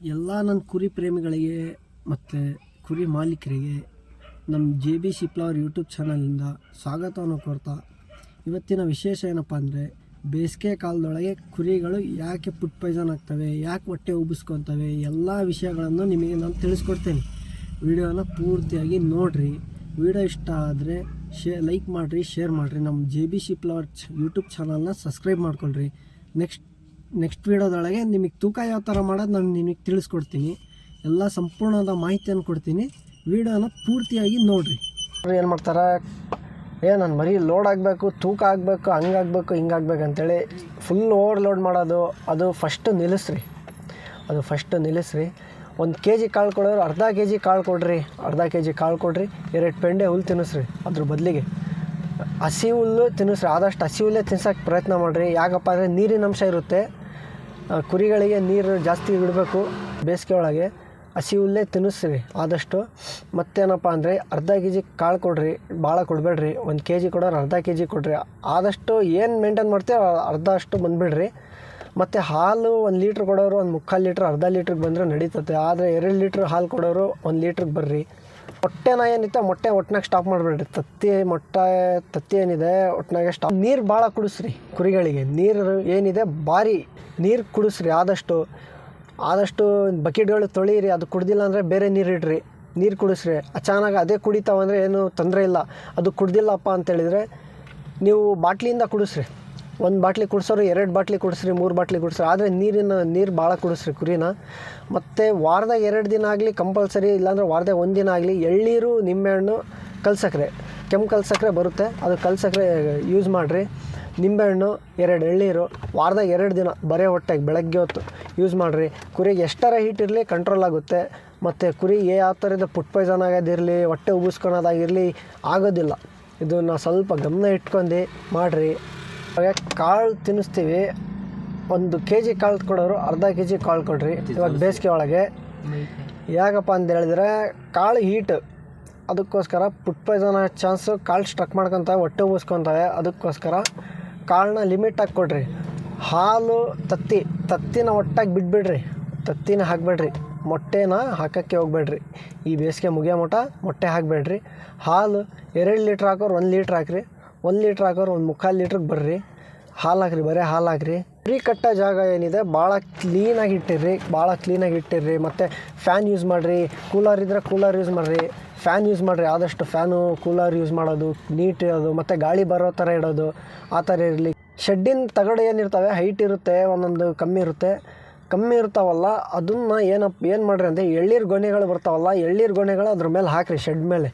ಎಲ್ಲ ನನ್ನ ಕುರಿ ಪ್ರೇಮಿಗಳಿಗೆ ಮತ್ತು ಕುರಿ ಮಾಲೀಕರಿಗೆ ನಮ್ಮ J B sheep lover YouTube ಚಾನಲಿಂದ ಸ್ವಾಗತವನ್ನು ಕೊಡ್ತಾ ಇವತ್ತಿನ ವಿಶೇಷ ಏನಪ್ಪ ಅಂದರೆ ಬೇಸಿಗೆ ಕಾಲದೊಳಗೆ ಕುರಿಗಳು ಯಾಕೆ ಪುಟ್ ಪಾಯ್ಸನ್ ಆಗ್ತವೆ, ಯಾಕೆ ಹೊಟ್ಟೆ ಉಬ್ಬಿಸ್ಕೊತವೆ, ಎಲ್ಲ ವಿಷಯಗಳನ್ನು ನಿಮಗೆ ನಾನು ತಿಳಿಸ್ಕೊಡ್ತೇನೆ. ವಿಡಿಯೋನ ಪೂರ್ತಿಯಾಗಿ ನೋಡಿರಿ. ವಿಡಿಯೋ ಇಷ್ಟ ಆದರೆ ಶೇ, ಲೈಕ್ ಮಾಡಿರಿ, ಶೇರ್ ಮಾಡಿರಿ. ನಮ್ಮ ಜೆ ಬಿ ಶಿಪ್ಲವರ್ ಯೂಟ್ಯೂಬ್ ಚಾನಲ್ನ ಸಬ್ಸ್ಕ್ರೈಬ್ ಮಾಡ್ಕೊಳ್ರಿ. ನೆಕ್ಸ್ಟ್ ನೆಕ್ಸ್ಟ್ ವೀಡಿಯೋದೊಳಗೆ ನಿಮಗೆ ತೂಕ ಯಾವ ಥರ ಮಾಡೋದು ನಾನು ನಿಮಗೆ ತಿಳಿಸ್ಕೊಡ್ತೀನಿ. ಎಲ್ಲ ಸಂಪೂರ್ಣವಾದ ಮಾಹಿತಿಯನ್ನು ಕೊಡ್ತೀನಿ. ವಿಡಿಯೋನ ಪೂರ್ತಿಯಾಗಿ ನೋಡಿರಿ. ಏನು ಮಾಡ್ತಾರೆ? ಏ, ನಾನು ಮರಿ ಲೋಡ್ ಆಗಬೇಕು, ತೂಕ ಆಗಬೇಕು ಹಂಗಾಗಬೇಕು ಹಿಂಗಾಗ್ಬೇಕು ಅಂತೇಳಿ ಫುಲ್ ಓವರ್ ಲೋಡ್ ಮಾಡೋದು, ಅದು ಫಸ್ಟು ನಿಲ್ಲಿಸ್ರಿ. ಅದು ಫಸ್ಟು ನಿಲ್ಲಿಸ್ರಿ. ಒಂದು ಕೆ ಜಿ ಕಾಳು ಕೊಡೋರು ಅರ್ಧ ಕೆ ಜಿ ಕಾಳು ಕೊಡ್ರಿ. ಅರ್ಧ ಕೆ ಜಿ ಕಾಳು ಕೊಡ್ರಿ. ಎರಡು ಪೆಂಡೆ ಹುಲ್ಲು ತಿನ್ನಿಸ್ರಿ, ಅದ್ರ ಬದಲಿಗೆ. ಹಸಿ ಹುಲ್ಲು ತಿನ್ನಿಸ್ರಿ. ಆದಷ್ಟು ಹಸಿ ಹುಲ್ಲೇ ತಿನ್ಸೋಕ್ಕೆ ಪ್ರಯತ್ನ ಮಾಡಿರಿ. ಯಾಕಪ್ಪ ಅಂದರೆ ನೀರಿನ ಅಂಶ ಇರುತ್ತೆ. ಕುರಿಗಳಿಗೆ ನೀರು ಜಾಸ್ತಿ ಬಿಡಬೇಕು. ಬೇಸಿಗೆ ಒಳಗೆ ಹಸಿ ಹುಲ್ಲೇ ತಿನ್ನಿಸ್ರಿ. ಆದಷ್ಟು ಮತ್ತೇನಪ್ಪ ಅಂದರೆ ಅರ್ಧ ಕೆ ಜಿ ಕಾಳು ಕೊಡ್ರಿ ಭಾಳ ಕೊಡಬೇಡ್ರಿ. ಒಂದು ಕೆ ಜಿ ಕೊಡೋರು ಅರ್ಧ ಕೆ ಜಿ ಕೊಡ್ರಿ. ಆದಷ್ಟು ಏನು ಮೇಂಟೈನ್ ಮಾಡ್ತೀವಿ ಅರ್ಧ ಅಷ್ಟು ಬಂದುಬಿಡ್ರಿ. ಮತ್ತು ಹಾಲು ಒಂದು ಲೀಟ್ರ್ ಕೊಡೋರು ಒಂದು ಮುಕ್ಕಾಲು ಲೀಟ್ರ್, ಅರ್ಧ ಲೀಟ್ರಿಗೆ ಬಂದರೆ ನಡೀತದೆ. ಆದರೆ ಎರಡು ಲೀಟ್ರ್ ಹಾಲು ಕೊಡೋರು ಒಂದು ಲೀಟ್ರಿಗೆ ಬರ್ರಿ. ಮೊಟ್ಟೆನ ಏನಿತ್ತು ಮೊಟ್ಟೆ ಒಟ್ನಾಗ ಸ್ಟಾಪ್ ಮಾಡಿಬಿಡ್ರಿ. ತತ್ತಿ, ಮೊಟ್ಟೆ, ತತ್ತಿ ಏನಿದೆ, ಒಟ್ನಾಗೆ ಸ್ಟಾಪ್ ನೀರು ಭಾಳ ಕುಡಿಸ್ರಿ ಕುರಿಗಳಿಗೆ. ನೀರು ಏನಿದೆ, ಭಾರಿ ನೀರು ಕುಡಿಸ್ರಿ. ಆದಷ್ಟು ಆದಷ್ಟು ಬಕೆಟ್ಗಳು ತೊಳೀರಿ, ಅದು ಕುಡ್ದಿಲ್ಲ ಅಂದರೆ ಬೇರೆ ನೀರು ಇಡ್ರಿ. ನೀರು ಕುಡಿಸ್ರಿ. ಅಚಾನಕ್ ಅದೇ ಕುಡಿತಾವಂದರೆ ಏನು ತೊಂದರೆ ಇಲ್ಲ. ಅದು ಕುಡ್ದಿಲ್ಲಪ್ಪ ಅಂತೇಳಿದರೆ ನೀವು ಬಾಟ್ಲಿಯಿಂದ ಕುಡಿಸ್ರಿ. ಒಂದು ಬಾಟ್ಲಿ ಕುಡಿಸೋರು, ಎರಡು ಬಾಟ್ಲಿ ಕುಡಿಸ್ರಿ, ಮೂರು ಬಾಟ್ಲಿ ಕುಡಿಸ್ರಿ, ಆದರೆ ನೀರಿನ, ನೀರು ಭಾಳ ಕುಡಿಸ್ರಿ ಕುರಿನ. ಮತ್ತು ವಾರದಾಗ ಎರಡು ದಿನ ಆಗಲಿ ಕಂಪಲ್ಸರಿ ಇಲ್ಲಾಂದ್ರೆ ವಾರದಾಗ ಒಂದು ದಿನ ಆಗಲಿ ಎಳ್ಳೀರು ನಿಂಬೆಹಣ್ಣು ಕಲ್ಸಕ್ರೆ. ಕೆಂಪು ಕಲ್ಸಕ್ರೆ ಬರುತ್ತೆ. ಅದು ಕಲ್ಸಕ್ರೆ ಯೂಸ್ ಮಾಡಿರಿ. ನಿಂಬೆಹಣ್ಣು, ಎರಡು ಎಳ್ಳೀರು ವಾರದಾಗ ಎರಡು ದಿನ ಬರೇ ಹೊಟ್ಟೆಗೆ ಬೆಳಗ್ಗೆ ಹೊತ್ತು ಯೂಸ್ ಮಾಡಿರಿ. ಕುರಿಗೆ ಎಷ್ಟರ ಹೀಟ್ ಇರಲಿ ಕಂಟ್ರೋಲ್ ಆಗುತ್ತೆ. ಮತ್ತು ಏ ಯಾವ ಥರದ ಪುಟ್ ಪಾಯ್ಸನ್ ಆಗೋದಿರಲಿ, ಹೊಟ್ಟೆ ಉಬ್ಬಿಸ್ಕೊಳೋದಾಗಿರಲಿ, ಆಗೋದಿಲ್ಲ. ಇದನ್ನು ಸ್ವಲ್ಪ ಗಮನ ಇಟ್ಕೊಂಡು ಮಾಡಿರಿ. ಹಾಗೆ ಕಾಳು ತಿನ್ನಿಸ್ತೀವಿ? ಒಂದು ಕೆ ಜಿ ಕಾಳು ಕೊಡೋರು ಅರ್ಧ ಕೆ ಜಿ ಕಾಳು ಕೊಡ್ರಿ, ಇವಾಗ ಬೇಸಿಗೆ ಒಳಗೆ. ಯಾಕಪ್ಪ ಅಂತ ಹೇಳಿದ್ರೆ ಕಾಳು ಹೀಟ್. ಅದಕ್ಕೋಸ್ಕರ ಪುಟ್ ಪಾಯ್ಸನ್ ಚಾನ್ಸು ಕಾಳು ಸ್ಟ್ರಕ್ ಮಾಡ್ಕೊತವೆ, ಹೊಟ್ಟೆ ಉಬ್ಬಿಸ್ಕೊತವೆ. ಅದಕ್ಕೋಸ್ಕರ ಕಾಳನ್ನ ಲಿಮಿಟಾಗಿ ಕೊಡ್ರಿ. ಹಾಲು ತತ್ತಿ, ತತ್ತಿನ ಒಟ್ಟಾಗಿ ಬಿಟ್ಬಿಡ್ರಿ. ತತ್ತಿನ ಹಾಕಬೇಡ್ರಿ. ಮೊಟ್ಟೆನ ಹಾಕೋಕ್ಕೆ ಹೋಗ್ಬೇಡ್ರಿ. ಈ ಬೇಸಿಗೆ ಮುಗಿಯೋ ಮಟ ಮೊಟ್ಟೆ ಹಾಕಬೇಡ್ರಿ. ಹಾಲು ಎರಡು ಲೀಟ್ರ್ ಹಾಕೋರು ಒಂದು ಲೀಟ್ರ್ ಹಾಕ್ರಿ. ಒಂದು ಲೀಟ್ರ್ ಹಾಕೋರು ಒಂದು ಮುಕ್ಕಾಲು ಲೀಟ್ರಿಗೆ ಬರ್ರಿ. ಹಾಲು ಹಾಕ್ರಿ, ಬರೀ ಹಾಲು ಹಾಕ್ರಿ. ಫ್ರೀ ಕಟ್ಟೋ ಜಾಗ ಏನಿದೆ ಭಾಳ ಕ್ಲೀನಾಗಿ ಇಟ್ಟಿರ್ರಿ ಭಾಳ ಕ್ಲೀನಾಗಿ ಇಟ್ಟಿರ್ರಿ. ಮತ್ತು ಫ್ಯಾನ್ ಯೂಸ್ ಮಾಡಿರಿ ಕೂಲರ್ ಇದ್ದರೆ ಕೂಲರ್ ಯೂಸ್ ಮಾಡಿರಿ. ಫ್ಯಾನ್ ಯೂಸ್ ಮಾಡಿರಿ, ಆದಷ್ಟು ಫ್ಯಾನು ಕೂಲರ್ ಯೂಸ್ ಮಾಡೋದು ನೀಟ್ ಇರೋದು, ಮತ್ತು ಗಾಳಿ ಬರೋ ಥರ ಇಡೋದು, ಆ ಥರ ಇರಲಿ. ಶೆಡ್ಡಿನ ತಗಡು ಏನಿರ್ತವೆ ಹೈಟ್ ಇರುತ್ತೆ, ಒಂದೊಂದು ಕಮ್ಮಿ ಇರುತ್ತೆ. ಕಮ್ಮಿ ಇರ್ತಾವಲ್ಲ, ಅದನ್ನು ಏನಪ್ಪ ಏನು ಮಾಡ್ರಿ ಅಂದರೆ ಎಳ್ಳೀರು ಗೊನೆಗಳು ಬರ್ತಾವಲ್ಲ ಎಳ್ಳೀರು ಗೊನೆಗಳು ಅದ್ರ ಮೇಲೆ ಹಾಕ್ರಿ ಶೆಡ್ ಮೇಲೆ.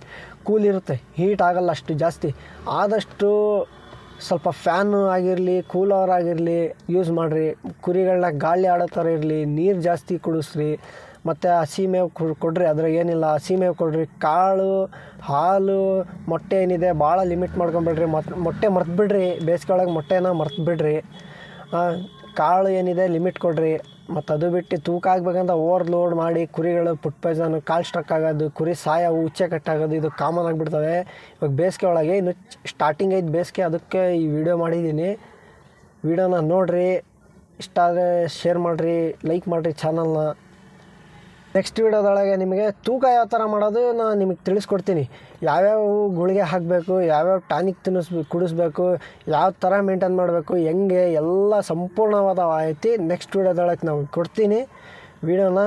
ಕೂಲ್ ಇರುತ್ತೆ ಹೀಟ್ ಆಗಲ್ಲ ಅಷ್ಟು ಜಾಸ್ತಿ. ಆದಷ್ಟು ಸ್ವಲ್ಪ ಫ್ಯಾನು ಆಗಿರಲಿ ಕೂಲರ್ ಆಗಿರಲಿ ಯೂಸ್ ಮಾಡಿರಿ. ಕುರಿಗಳನ್ನ ಗಾಳಿ ಆಡೋ ಥರ ಇರಲಿ, ನೀರು ಜಾಸ್ತಿ ಕುಡಿಸ್ರಿ. ಮತ್ತು ಹಸಿ ಮೇವು ಕೊಡ್ರಿ, ಅದ್ರಾಗ ಏನಿಲ್ಲ, ಹಸಿ ಮೇವು ಕೊಡ್ರಿ. ಕಾಳು, ಹಾಲು, ಮೊಟ್ಟೆ ಏನಿದೆ ಭಾಳ ಲಿಮಿಟ್ ಮಾಡ್ಕೊಂಬಿಡ್ರಿ. ಮೊಟ್ಟೆ ಮೊಟ್ಟೆ ಮರ್ತ್ಬಿಡ್ರಿ ಬೇಸಿಗೆ ಒಳಗೆ ಮೊಟ್ಟೆನ ಮರ್ತು ಬಿಡ್ರಿ ಕಾಳು ಏನಿದೆ ಲಿಮಿಟ್ ಕೊಡ್ರಿ. ಮತ್ತು ಅದು ಬಿಟ್ಟು ತೂಕ ಆಗ್ಬೇಕಂತ ಓವರ್ ಲೋಡ್ ಮಾಡಿ ಕುರಿಗಳು ಪುಟ್ ಪಾಯ್ಸನ್ ಕಾಲು ಸ್ಟ್ರಕ್ ಆಗೋದು, ಕುರಿ ಸಾಯ ಉಚ್ಚೆ ಕಟ್ಟಾಗೋದು, ಇದು ಕಾಮನ್ ಆಗಿಬಿಡ್ತವೆ. ಇವಾಗ ಬೇಸಿಗೆ ಒಳಗೆ ಇನ್ನು ಸ್ಟಾರ್ಟಿಂಗ್ ಐದು ಬೇಸಿಗೆ ಅದಕ್ಕೆ ಈ ವಿಡಿಯೋ ಮಾಡಿದ್ದೀನಿ. ವಿಡಿಯೋನ ನೋಡಿರಿ, ಇಷ್ಟ ಆದರೆ ಶೇರ್ ಮಾಡಿರಿ ಲೈಕ್ ಮಾಡಿರಿ ಚಾನಲ್ನ ನೆಕ್ಸ್ಟ್ ವಿಡಿಯೋದೊಳಗೆ ನಿಮಗೆ ತೂಕ ಯಾವ ಥರ ಮಾಡೋದು ನಾನು ನಿಮಗೆ ತಿಳಿಸ್ಕೊಡ್ತೀನಿ. ಯಾವ್ಯಾವ ಗುಳಿಗೆ ಹಾಕಬೇಕು, ಯಾವ್ಯಾವ ಟಾನಿಕ್ ತಿನ್ನಿಸ್ಬೇಕು ಕುಡಿಸ್ಬೇಕು, ಯಾವ ಥರ ಮೇಂಟೈನ್ ಮಾಡಬೇಕು, ಹೆಂಗೆ, ಎಲ್ಲ ಸಂಪೂರ್ಣವಾದ ಮಾಹಿತಿ ನೆಕ್ಸ್ಟ್ ವೀಡಿಯೋದೊಳಗೆ ನಾವು ಕೊಡ್ತೀನಿ. ವಿಡಿಯೋನ